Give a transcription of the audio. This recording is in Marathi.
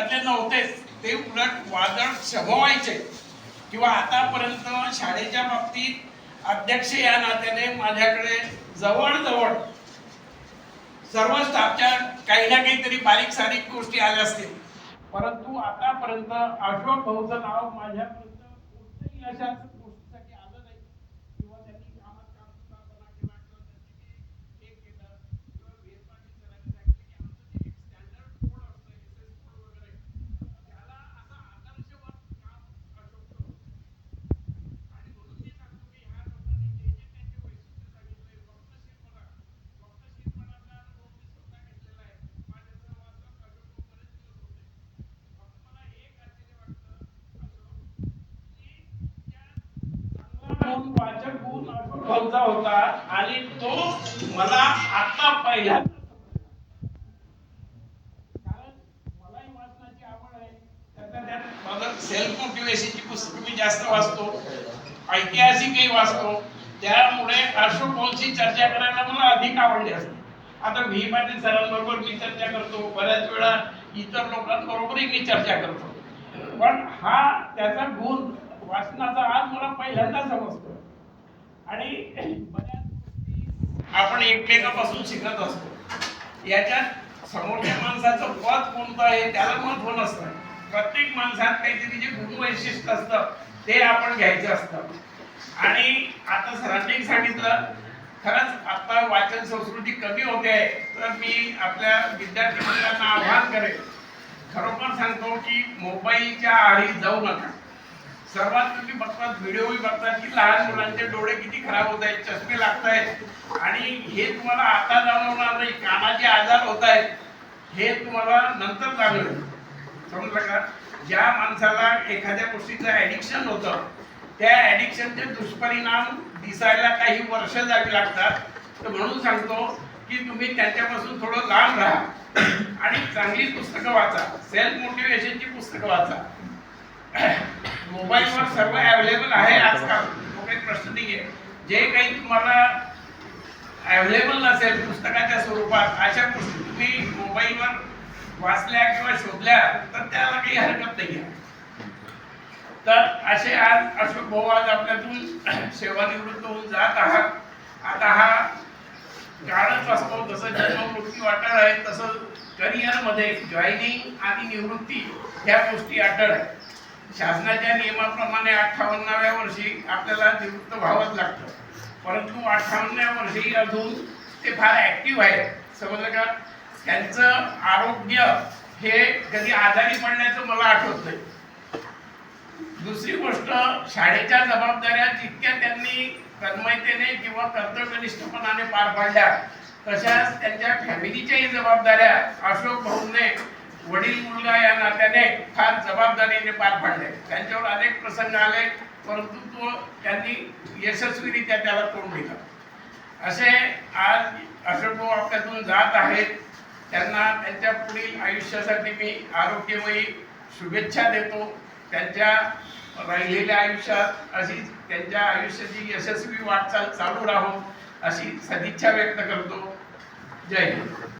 त्यातले नव्हतेच ते उलट वादळ शमवायचे किंवा आतापर्यंत शाळेच्या बाबतीत अध्यक्ष या नात्याने माझ्याकडे जवळजवळ सर्व स्टाफच्या काही ना काहीतरी बारीक सारीक गोष्टी आल्या असतील. परंतु आतापर्यंत अशोक भाऊचं नाव माझ्यापर्यंत अशा अशाच गोष्टीसाठी आलं नाही किंवा त्यांनी कामात कामचुकारपणा केला किंवा त्यांनी ते हे केलं किंवा वीर पाटील सरांनी सांगितलं की आमचं जे एक स्टँडर्ड कोड असतं एस एस कोड वगैरे त्याला असं आदर्शवत काम अशोकचं होतं. आणि म्हणून मी सांगतो की ह्या लोकांनी जे जे त्यांचे वैशिष्ट्य सांगितले वक्तशीरपणा वक्तशीरपणाचा अनुभव मी स्वतः घेतलेला आहे माझ्या सहवासात अशोक भाऊ बरेच दिवस होते फक्त मला एक आश्चर्य वाटतं अशोक की त्या चांगला गुण वाचक गुण अशोक होता आणि तो मला आता पहिला. कारण मलाही वाचनाची आवड आहे. त्यातल्या त्यात माझं सेल्फ मोटिवेशनची पुस्तक मी जास्त वाचतो. ऐतिहासिकही वाचतो. त्यामुळे अशोक भाऊंशी चर्चा करायला मला अधिक आवडली असते. आता व्ही पाटील सरांबरोबर मी चर्चा करतो. बऱ्याच वेळा इतर लोकांबरोबरही मी चर्चा करतो. पण हा त्याचा गुण वाचनाचा आज मला पहिल्यांदा समजतो. आणि बऱ्याच गोष्टी आपण एकमेकापासून शिकत असतो. याच्यात समोरच्या माणसाचं पद कोणतं आहे त्याला महत्त्व नसतं. प्रत्येक माणसात काहीतरी जे गुण वैशिष्ट्य असतं ते आपण घ्यायचं असतं. आणि आता सरांनी सांगितलं खरंच आता वाचन संस्कृती कमी होते आहे तर मी आपल्या विद्यार्थी मित्रांना आव्हान करेन. खरोखर सांगतो की मोबाईलच्या आधी जाऊ नका. सर्वात तुम्ही बघतात व्हिडिओही बघतात की लहान मुलांचे डोळे किती खराब होत आहेत चष्मे लागत आहेत. आणि हे तुम्हाला आता जाणवणार नाही कानाचे आजार होत आहेत. हे तुम्हाला नंतर जाणवेल. समजलं का? ज्या माणसाला एखाद्या गोष्टीचं ऍडिक्शन होतं त्या ॲडिक्शनचे दुष्परिणाम दिसायला काही वर्ष जावी लागतात. तर म्हणून सांगतो की तुम्ही त्यांच्यापासून थोडं लांब राहा. आणि चांगली पुस्तकं वाचा. सेल्फ मोटिवेशनची पुस्तकं वाचा. मोबाईलवर सर्व अवेलेबल आहे आजकाल. तो काही प्रश्न नाही आहे जे काही तुम्हाला अवेलेबल नसेल पुस्तकाच्या स्वरूपात अशा पुस्तक तुम्ही मोबाईलवर वाचल्या किंवा शोधल्या तर त्याला काही हरकत नाही आहे तर असे आज अशोक भाऊ आज आपल्यातून सेवानिवृत्त होऊन जात आहात. आता हा काळच असतो जसं जन्मवृत्ती मृत्यू आहे तसं करिअरमध्ये जॉईनिंग आणि निवृत्ती ह्या गोष्टी अटळ आहे शासनाच्या नियमाप्रमाणे अठ्ठावन्नाव्या वर्षी आपल्याला निवृत्त व्हावंच लागतं. परंतु अठ्ठावन्नाव्या वर्षी अजून ते फार ऍक्टिव्ह आहेत. समजलं का? त्यांचं आरोग्य हे कधी आजारी पडण्याचं मला आठवत नाही. दुसरी गोष्ट शाळेच्या जबाबदाऱ्या जितक्या त्यांनी तन्मयतेने किंवा कर्तव्यनिष्ठपणाने पार पाडल्या तशाच त्यांच्या फॅमिलीच्याही जबाबदाऱ्या अशोक भाऊने वडील मुलगा या नात्याने फार जबाबदारीने पार पाडले. त्यांच्यावर अनेक प्रसंग आले परंतु तो त्यांनी यशस्वीरित्या त्याला तोंड दिलं. असे आज अशोक भाऊ आपल्यातून जात आहेत. त्यांना त्यांच्या पुढील आयुष्यासाठी मी आरोग्यमयी शुभेच्छा देतो. त्यांच्या राहिलेल्या आयुष्यात अशी त्यांच्या आयुष्याची यशस्वी वाटचाल चालू राहो अशी सदिच्छा व्यक्त करतो. जय हिंद.